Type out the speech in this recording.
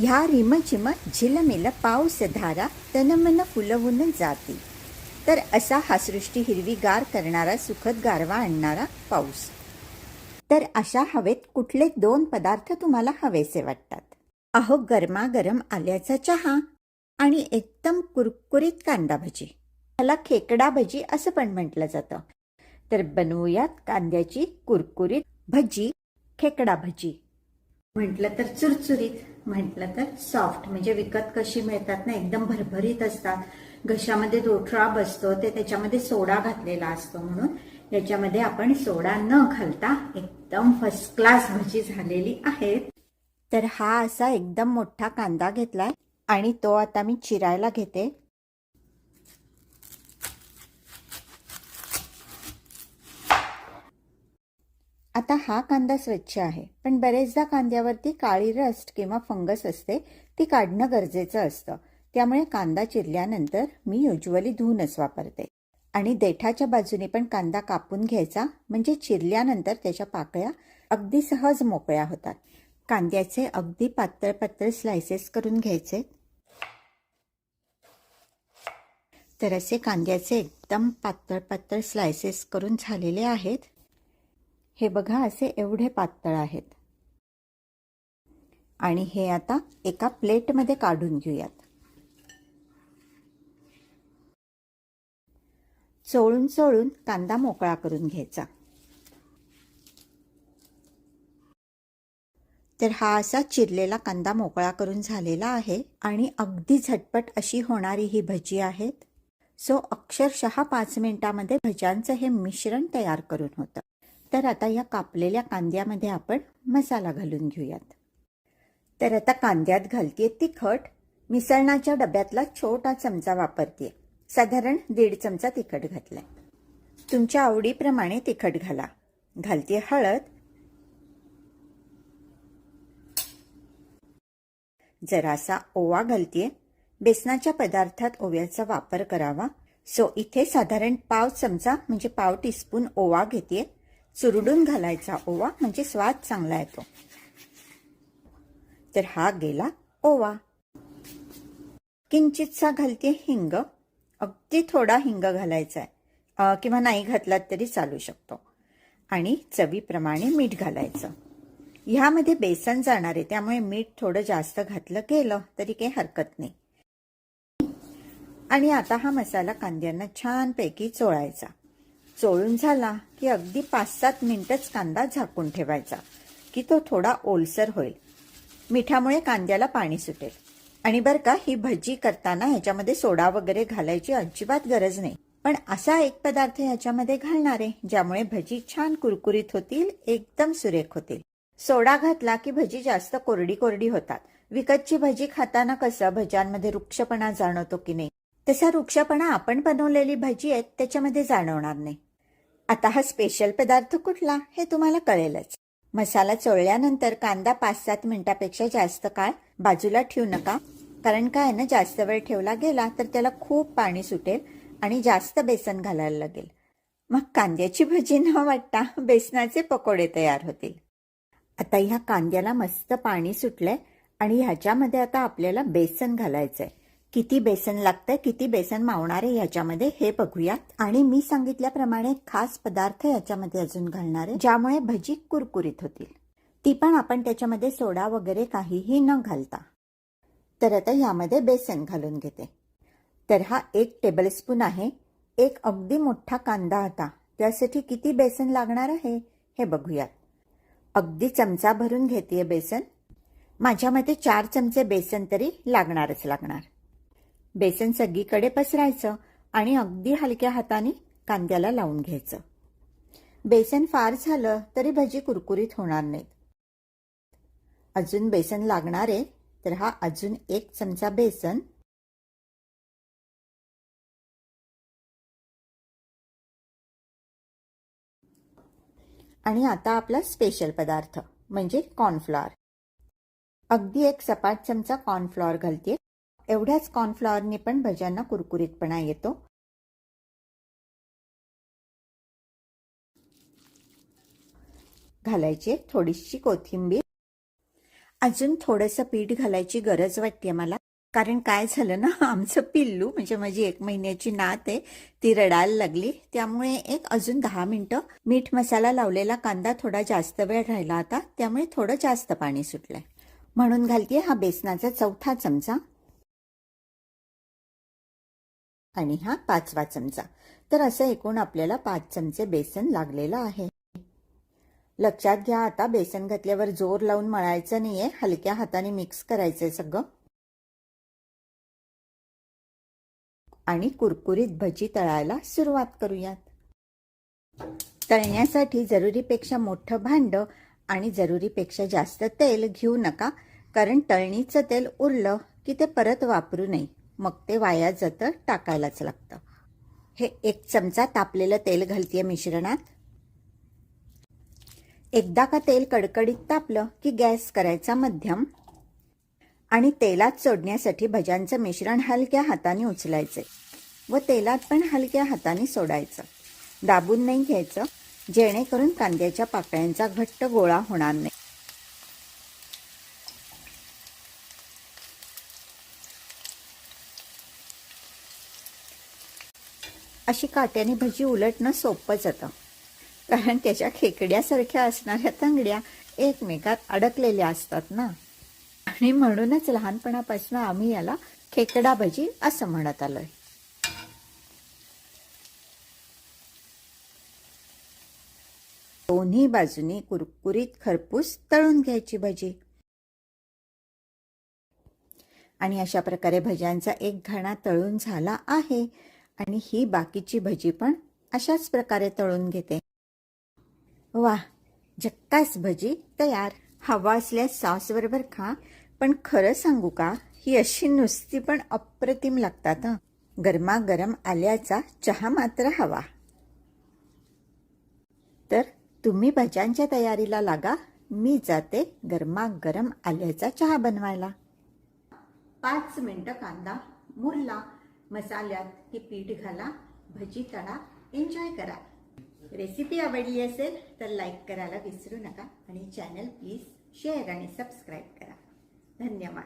ह्या रिमझिम झिलमिल पाऊस धारा तनमन फुलवून जाते. तर असा हा सृष्टी हिरवीगार करणारा सुखद गारवा आणणारा पाऊस. तर अशा हवेत कुठले दोन पदार्थ तुम्हाला हवेसे वाटतात? अहो गरमागरम आल्याचा चहा आणि एकदम कुरकुरीत कांदा भजी. त्याला खेकडा भजी असं पण म्हटलं जातं. तर बनवूयात कांद्याची कुरकुरीत भजी खेकडा भजी. म्हटलं तर चुरचुरीत म्हटलं तर सॉफ्ट म्हणजे विकत कशी मिळतात ना एकदम भरभरीत असतात. घशामध्ये दोठरा बसतो ते त्याच्यामध्ये सोडा घातलेला असतो म्हणून. याच्यामध्ये आपण सोडा न घालता एकदम फर्स्ट क्लास भजी झालेली आहे तर हा असा एकदम मोठा कांदा घेतलाय आणि तो आता मी चिरायला घेते. आता हा कांदा स्वच्छ आहे. पण बरेचदा कांद्यावरती काळी रस्ट किंवा फंगस असते ती काढणं गरजेचं असतं. त्यामुळे कांदा चिरल्यानंतर मी युजली धुवूनच वापरते. आणि देठाच्या बाजूने पण कांदा कापून घ्यायचा म्हणजे चिरल्यानंतर त्याच्या पाकळ्या अगदी सहज मोकळ्या होतात. कांद्याचे अगदी पातळ पातळ स्लायसेस करून घ्यायचे. तर असे कांद्याचे एकदम पातळ पातळ स्लायसेस करून झालेले आहेत. हे बघा असे एवढे पातळ आहेत. आणि हे आता एका प्लेटमध्ये काढून घेऊयात. चोळून चोळून कांदा मोकळा करून घ्यायचा. तर हा असा चिरलेला कांदा मोकळा करून झालेला आहे आणि अगदी झटपट अशी होणारी ही भजी आहेत. सो अक्षरशः पाच मिनिटामध्ये भज्यांचं हे मिश्रण तयार करून होतं. तर आता या कापलेल्या कांद्यामध्ये आपण मसाला घालून घेऊयात. तर आता कांद्यात घालतीये तिखट मिसळणाच्या डब्यातला छोटा चमचा वापरते. साधारण दीड चमचा तिखट घातलाय. तुमच्या आवडीप्रमाणे तिखट घाला. घालते हळद. जरासा ओवा घालतीये बेसनाच्या पदार्थात ओव्याचा वापर करावा. सो इथे साधारण पाव चमचा म्हणजे पाव टीस्पून ओवा घेते. चुरडून घालायचा ओवा म्हणजे स्वाद चांगला येतो. तर हा गेला ओवा. किंचितसा घालते हिंग. अगदी थोडा हिंग घालायचा आहे. किंवा नाही घातलात तरी चालू शकतो. आणि चवीप्रमाणे मीठ घालायचं. ह्यामध्ये बेसन जाणार आहे. त्यामुळे मीठ थोडं जास्त घातलं गेलं तरी काही हरकत नाही. आणि आता हा मसाला कांद्यांना छानपैकी चोळायचा. चोळून झाला की अगदी पाच सात मिनिटच कांदा झाकून ठेवायचा की तो थोडा ओलसर होईल. मिठामुळे कांद्याला पाणी सुटेल. आणि बरं का ही भजी करताना ह्याच्यामध्ये सोडा वगैरे घालायची अजिबात गरज नाही. पण असा एक पदार्थ ह्याच्यामध्ये घालणार आहे ज्यामुळे भजी छान कुरकुरीत होतील एकदम सुरेख होतील. सोडा घातला की भजी जास्त कोरडी कोरडी होतात. विकतची भजी खाताना कसं भज्यांमध्ये वृक्षपणा जाणवतो की नाही? तसा वृक्षपणा आपण बनवलेली भजी आहेत त्याच्यामध्ये जाणवणार नाही. आता हा स्पेशल पदार्थ कुठला हे तुम्हाला कळेलच. मसाला चोळल्यानंतर कांदा पाच सात मिनिटापेक्षा जास्त काळ बाजूला ठेवू नका. कारण काय ना जास्त वेळ ठेवला गेला तर त्याला खूप पाणी सुटेल आणि जास्त बेसन घालायला लागेल. मग कांद्याची भजी न वाटता बेसनाचे पकोडे तयार होतील. आता ह्या कांद्याला मस्त पाणी सुटलंय आणि ह्याच्यामध्ये आता आपल्याला बेसन घालायचंय. किती बेसन लागतं किती बेसन मावणार आहे ह्याच्यामध्ये हे बघूयात. आणि मी सांगितल्याप्रमाणे खास पदार्थ याच्यामध्ये अजून घालणार आहे ज्यामुळे भजी कुरकुरीत होतील. ती पण आपण त्याच्यामध्ये सोडा वगैरे काहीही न घालता. तर आता यामध्ये बेसन घालून घेते. तर हा एक टेबलस्पून आहे. एक अगदी मोठा कांदा होता त्यासाठी किती बेसन लागणार आहे हे बघूयात. अगदी चमचा भरून घेते बेसन. माझ्या मते चार चमचे बेसन तरी लागणारच लागणार. बेसन सगळीकडे पसरायचं आणि अगदी हलक्या हाताने कांद्याला लावून घ्यायचं. बेसन फार झालं तरी भजी कुरकुरीत होणार नाहीत. अजून बेसन लागणार आहे तर हा अजून एक चमचा बेसन. आणि आता आपला स्पेशल पदार्थ म्हणजे कॉर्नफ्लॉवर अगदी एक सपाट चमचा कॉर्नफ्लॉवर घालते एवढ्याच कॉर्नफ्लॉवरने पण भज्यांना कुरकुरीतपणा येतो. घालायची थोडीशी कोथिंबीर. अजून थोडंसं पीठ घालायची गरज वाटते मला. कारण काय झालं ना आमचं पिल्लू म्हणजे माझी एक महिन्याची नात आहे ती रडायला लागली. त्यामुळे एक अजून दहा मिनिटं मीठ मसाला लावलेला कांदा थोडा जास्त वेळ राहिला होता त्यामुळे थोडं जास्त पाणी सुटलंय. म्हणून घालते हा बेसनाचा चौथा चमचा. आणि हा पाचवा चमचा. तर असं एकूण आपल्याला पाच चमचे बेसन लागलेलं आहे. लक्षात घ्या आता बेसन घातल्यावर जोर लावून मळायचं नाहीये. हलक्या हाताने मिक्स करायचंय सगळं. आणि कुरकुरीत भजी तळायला सुरुवात करूयात. तळण्यासाठी जरुरीपेक्षा मोठं भांड आणि जरुरीपेक्षा जास्त तेल घेऊ नका कारण तळणीचं तेल उरलं की ते परत वापरू नये. मग ते वाया जातं टाकायलाच लागतं. हे एक चमचा तापलेलं तेल घालतीये मिश्रणात. एकदा का तेल कडकडीत तापलं की गॅस करायचा मध्यम आणि तेलात सोडण्यासाठी भज्यांचं मिश्रण हलक्या हाताने उचलायचे व तेलात पण हलक्या हाताने सोडायचं. दाबून नाही घ्यायचं जेणेकरून कांद्याच्या पाकळ्यांचा घट्ट गोळा होणार नाही. अशी काट्याने भजी उलटणं सोपं जातं. कारण त्याच्या खेकड्यासारख्या असणाऱ्या तंगड्या एकमेकात अडकलेल्या असतात ना. आणि म्हणूनच लहानपणापासून आम्ही याला खेकडा भजी असं म्हणत आलोय. दोन्ही बाजूनी कुरकुरीत खरपूस तळून घ्यायची भजी. आणि अशा प्रकारे भज्यांचा एक घाणा तळून झाला आहे. आणि ही बाकीची भजी पण अशाच प्रकारे तळून घेते. वा झक्कास भजी तयार. हवा असल्यास सॉस बरोबर खा पण खरं सांगू का? ही अशी नुसती पण अप्रतिम लागतात गरमागरम आल्याचा चहा मात्र हवा. तर तुम्ही भज्यांच्या तयारीला लागा मी जाते गरमागरम आल्याचा चहा बनवायला. पाच मिनटं कांदा मुरला मसाल्यात हे पीठ घाला भजी तळा एन्जॉय करा. रेसिपी आवडली असेल तर लाईक करायला विसरू नका आणि चॅनल प्लीज शेअर आणि सबस्क्राईब करा. धन्यवाद.